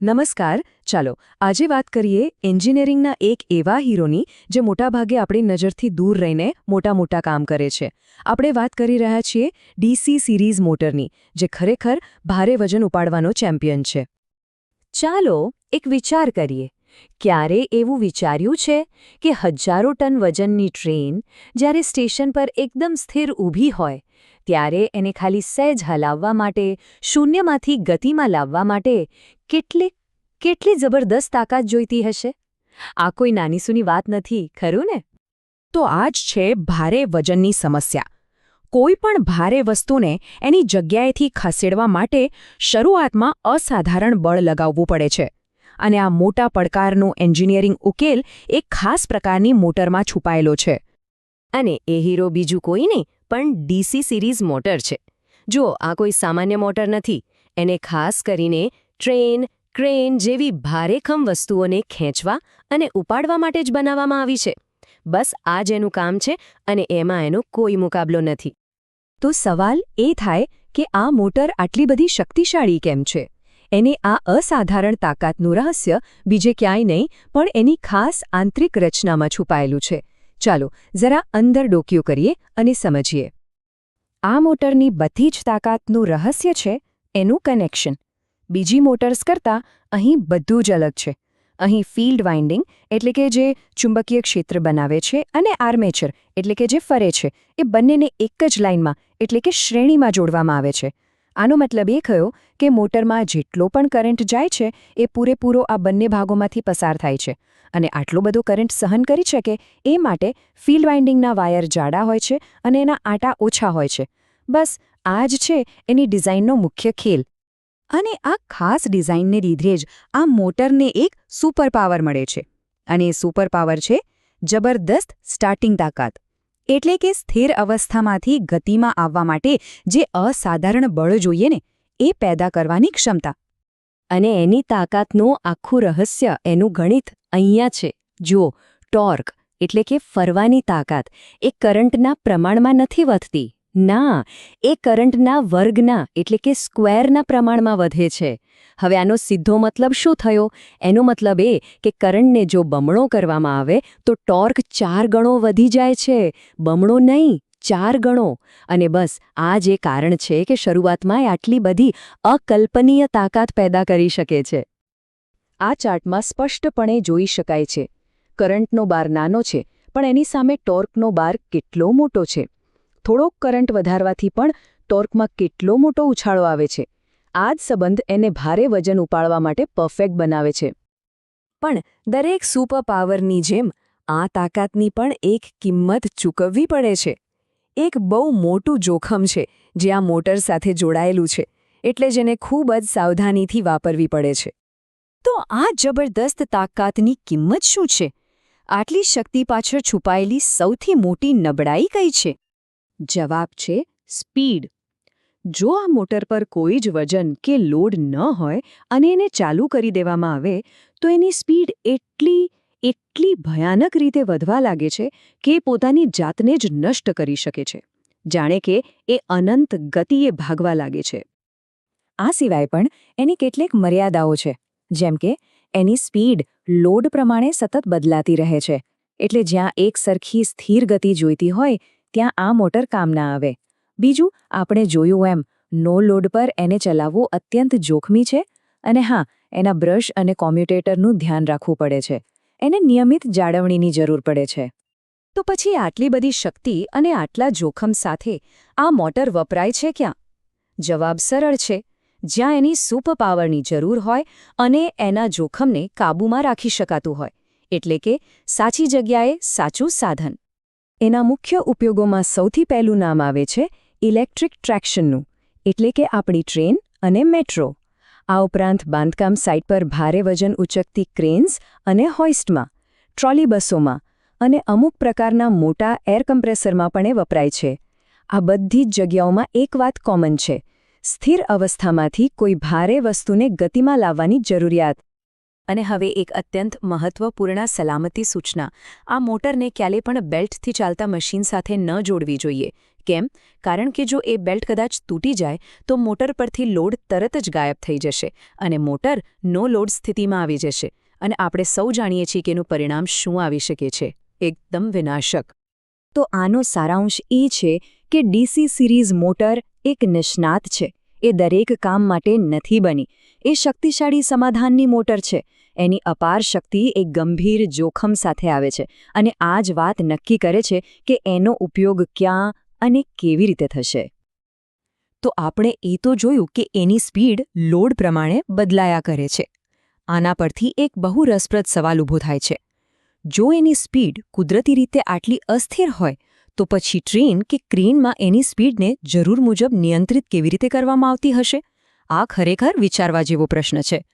નમસ્કાર, ચાલો આજે વાત કરીએ એન્જિનિયરિંગના એક એવા હીરોની જે મોટાભાગે આપણી નજરથી દૂર રહીને મોટા મોટા કામ કરે છે. આપણે વાત કરી રહ્યા છીએ ડીસી સિરીઝ મોટરની, જે ખરેખર ભારે વજન ઉપાડવાનો ચેમ્પિયન છે. ચાલો એક વિચાર કરીએ. ક્યારે એવું વિચાર્યું છે કે હજારો ટન વજનની ટ્રેન જ્યારે સ્ટેશન પર એકદમ સ્થિર ઊભી હોય, ત્યારે એને ખાલી સહેજ હલાવવા માટે, શૂન્યમાંથી ગતિમાં લાવવા માટે કેટલી કેટલી જબરદસ્ત તાકાત જોઈતી હશે? આ કોઈ નાનીસૂની વાત નથી, ખરું ને? તો આ જ છે ભારે વજનની સમસ્યા. કોઈ પણ ભારે વસ્તુને એની જગ્યાએથી ખસેડવા માટે શરૂઆતમાં અસાધારણ બળ લગાવવું પડે છે. અને આ મોટા પડકારનો એન્જિનિયરિંગ ઉકેલ એક ખાસ પ્રકારની મોટરમાં છુપાયેલો છે. અને એ હીરો બીજું કોઈ નહીં, પણ ડીસી સિરીઝ મોટર છે. જુઓ, આ કોઈ સામાન્ય મોટર નથી. એને ખાસ કરીને ટ્રેન, ક્રેન જેવી ભારેખમ વસ્તુઓને ખેંચવા અને ઉપાડવા માટે જ બનાવવામાં આવી છે. બસ આ જ એનું કામ છે અને એમાં એનો કોઈ મુકાબલો નથી. તો સવાલ એ થાય કે આ મોટર આટલી બધી શક્તિશાળી કેમ છે? એને આ અસાધારણ તાકાતનું રહસ્ય બીજે ક્યાંય નહીં, પણ એની ખાસ આંતરિક રચનામાં છુપાયેલું છે. ચાલો, જરા અંદર ડોક્યું કરીએ અને સમજીએ. આ મોટરની બધી જ તાકાતનું રહસ્ય છે એનું કનેક્શન. બીજી મોટર્સ કરતાં અહીં બધું જ અલગ છે. અહીં ફિલ્ડ વાઇન્ડિંગ એટલે કે જે ચુંબકીય ક્ષેત્ર બનાવે છે અને આર્મેચર એટલે કે જે ફરે છે, એ બંનેને એક જ લાઇનમાં એટલે કે શ્રેણીમાં જોડવામાં આવે છે. આનો મતલબ એ થયો કે મોટરમાં જેટલો પણ કરંટ જાય છે, એ પૂરેપૂરો આ બંને ભાગોમાંથી પસાર થાય છે અને આટલો બધો કરંટ સહન કરી શકે એ માટે ફિલ્ડ વાઇન્ડિંગના વાયર જાડા હોય છે અને એના આટા ઓછા હોય છે. બસ આ જ છે એની ડિઝાઇનનો મુખ્ય ખેલ. અને આ ખાસ ડિઝાઇનને લીધે જ આ મોટરને એક સુપર પાવર મળે છે. અને એ સુપર પાવર છે જબરદસ્ત સ્ટાર્ટિંગ તાકાત. એટલે કે સ્થિર અવસ્થામાંથી ગતિમાં આવવા માટે જે અસાધારણ બળ જોઈએ ને, એ પેદા કરવાની ક્ષમતા. અને એની તાકાતનું આખું રહસ્ય એનું ગણિત અહીંયા છે. જુઓ, ટોર્ક એટલે કે ફરવાની તાકાત. એ કરંટના પ્રમાણમાં નથી વધતી. ના, એ કરંટના વર્ગના, એટલે કે સ્ક્વેરના પ્રમાણમાં વધે છે. હવે આનો સીધો મતલબ શું થયો? એનો મતલબ એ કે કરંટને જો બમણો કરવામાં આવે, તો ટોર્ક ચાર ગણો વધી જાય છે. બમણો નહીં, ચાર ગણો. અને બસ, આ જે કારણ છે કે શરૂઆતમાં એ આટલી બધી અકલ્પનીય તાકાત પેદા કરી શકે છે. આ ચાર્ટમાં સ્પષ્ટપણે જોઈ શકાય છે. કરંટનો બાર નાનો છે, પણ એની સામે ટોર્કનો બાર કેટલો મોટો છે. થોડોક કરંટ વધારવાથી પણ ટોર્કમાં કેટલો મોટો ઉછાળો આવે છે. આ જ સંબંધ એને ભારે વજન ઉપાડવા માટે પરફેક્ટ બનાવે છે. પણ દરેક સુપર પાવરની જેમ આ તાકાતની પણ એક કિંમત ચૂકવવી પડે છે. એક બહુ મોટું જોખમ છે જે આ મોટર સાથે જોડાયેલું છે, એટલે જેને ખૂબ જ સાવધાનીથી વાપરવી પડે છે. તો આ જબરદસ્ત તાકાતની કિંમત શું છે? આટલી શક્તિ પાછળ છુપાયેલી સૌથી મોટી નબળાઈ કઈ છે? જવાબ છે સ્પીડ. જો આ મોટર પર કોઈ જ વજન કે લોડ ન હોય અને એને ચાલુ કરી દેવામાં આવે, તો એની સ્પીડ એટલી એટલી ભયાનક રીતે વધવા લાગે છે કે પોતાની જાતને જ નષ્ટ કરી શકે છે. જાણે કે એ અનંત ગતિએ ભાગવા લાગે છે. આ સિવાય પણ એની કેટલીક મર્યાદાઓ છે, જેમ કે એની સ્પીડ લોડ પ્રમાણે સતત બદલાતી રહે છે. એટલે જ્યાં એક સરખી સ્થિર ગતિ જોઈતી હોય ત્યાં આ મોટર કામ ના આવે. બીજું, આપણે જોયું એમ નો લોડ પર એને ચલાવવું અત્યંત જોખમી છે અને હા, એના બ્રશ અને કોમ્યુટેટરનું ધ્યાન રાખવું પડે છે. એને નિયમિત જાળવણીની જરૂર પડે છે. તો પછી આટલી બધી શક્તિ અને આટલા જોખમ સાથે આ મોટર વપરાય છે ક્યાં? જવાબ સરળ છે. જ્યાં એની સુપર પાવરની જરૂર હોય અને એના જોખમને કાબૂમાં રાખી શકાતું હોય. એટલે કે સાચી જગ્યાએ સાચું સાધન. એના મુખ્ય ઉપયોગોમાં સૌથી પહેલું નામ આવે છે ઇલેક્ટ્રિક ટ્રેક્શનનું, એટલે કે આપણી ટ્રેન અને મેટ્રો. આ ઉપરાંત બાંધકામ સાઇટ પર ભારે વજન ઉચકતી ક્રેન્સ અને હોઇસ્ટમાં ટ્રોલી બસોમાં અને અમુક પ્રકારના મોટા એર કમ્પ્રેસરમાં પણ વપરાય છે. આ બધી જ જગ્યાઓમાં એક વાત કોમન છે, સ્થિર અવસ્થામાંથી કોઈ ભારે વસ્તુને ગતિમાં લાવવાની જરૂરિયાત. અને હવે એક અત્યંત મહત્વપૂર્ણ સલામતી સૂચના. આ મોટરને ક્યારેય પણ બેલ્ટથી ચાલતા મશીન સાથે ન જોડવી જોઈએ. કેમ? કારણ કે જો એ બેલ્ટ કદાચ તૂટી જાય, તો મોટર પરથી લોડ તરત જ ગાયબ થઈ જશે અને મોટર નો લોડ સ્થિતિમાં આવી જશે. અને આપણે સૌ જાણીએ છીએ કે એનું પરિણામ શું આવી શકે છે. એકદમ વિનાશક. તો આનો સારાંશ એ છે કે ડીસી સિરીઝ મોટર એક નિષ્ણાત છે. એ દરેક કામ માટે નથી બની. એ શક્તિશાળી સમાધાનની મોટર છે. એની અપાર શક્તિ એક ગંભીર જોખમ સાથે આવે છે અને આ જ વાત નક્કી કરે છે કે એનો ઉપયોગ ક્યાં અને કેવી રીતે થશે. તો આપણે એ તો જોયું કે એની સ્પીડ લોડ પ્રમાણે બદલાયા કરે છે. આના પરથી એક બહુ રસપ્રદ સવાલ ઊભો થાય છે. જો એની સ્પીડ કુદરતી રીતે આટલી અસ્થિર હોય, તો પછી ટ્રેન કે ક્રેનમાં એની સ્પીડને જરૂર મુજબ નિયંત્રિત કેવી રીતે કરવામાં આવતી હશે? આ ખરેખર વિચારવા જેવો પ્રશ્ન છે.